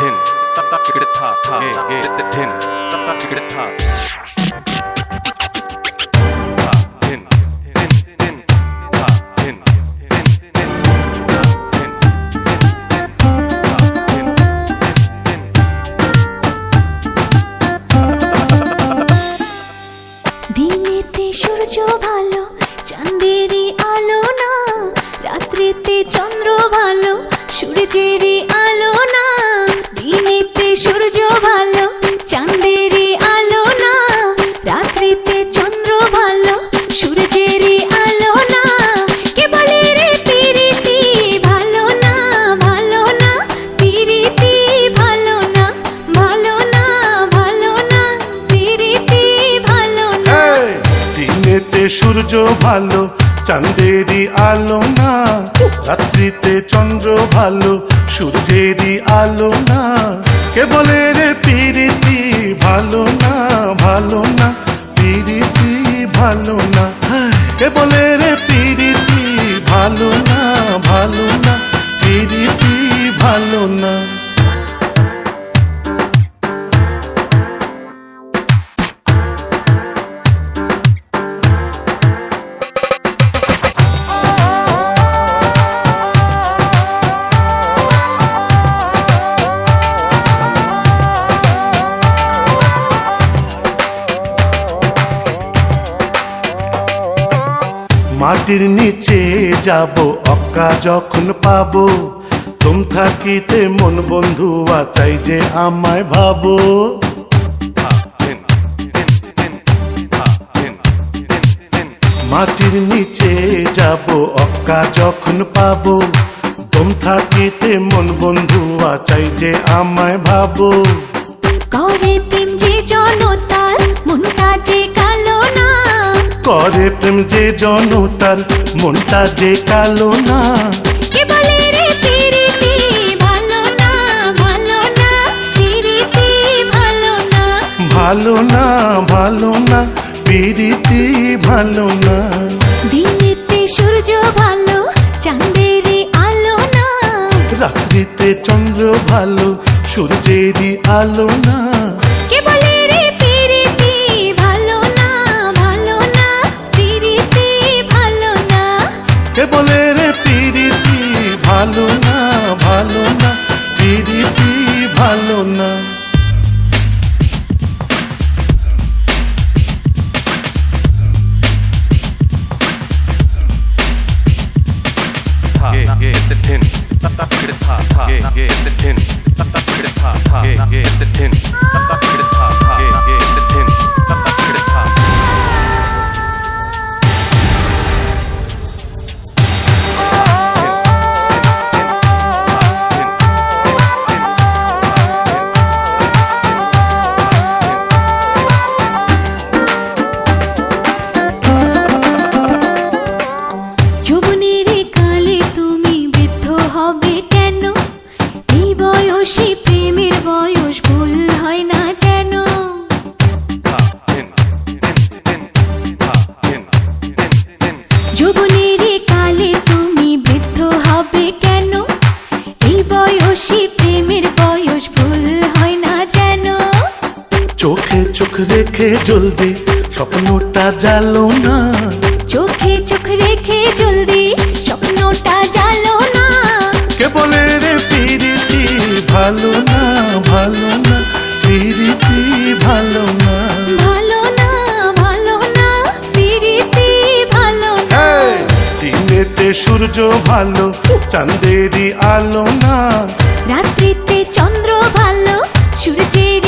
धिन तत्ता चिकड़ था था धिन तत्ता चिकड़ था সূর্য ভালো, চাঁদেরই আলো না। রাত্রিতে চন্দ্র ভালো, সূর্যেরই আলো না। কে বলে রে পিরিতি ভালো না ভালো না, পিরিতি ভালো না। কে বলে রে পিরিতি ভালো না, ভালো মাটির নিচে যাব, অক্কা যখন পাবো, তুম থাকিতে মন বন্ধু চাই যে আমায় ভাবো। মাটির নিচে যাব, অক্কা যখন পাবো, তুম থাকিতে মন বন্ধু চাই যে আমায় ভাবো। করে করে প্রেম যে জনতার মনটা যে কালো না। কে বলে রে পিরিতি ভালো না ভালো না? পিরিতি ভালো না? ভালো না ভালো না পিরিতি ভালো না। দিনেতে সূর্য ভালো চাঁদেরই আলো না। রাত্রিতে চন্দ্র ভালো সূর্যেরই আলো না। কে বলে the top, top, yeah, yeah, the tin, the tin, বয়সে প্রেমের বয়স ভুল হয় না যেন? চোখে চোখ রেখে জলদি স্বপ্নটা জালো না। চোখে চোখ রেখে জলদি স্বপ্নটা জালো না। কে বলে রে পিরিতি ভালো না ভালো না পিরিতি ভালো না। রাত্রিতে সূর্য ভালো চাঁদেরই আলো না। রাত্রিতে চন্দ্র ভালো সূর্যের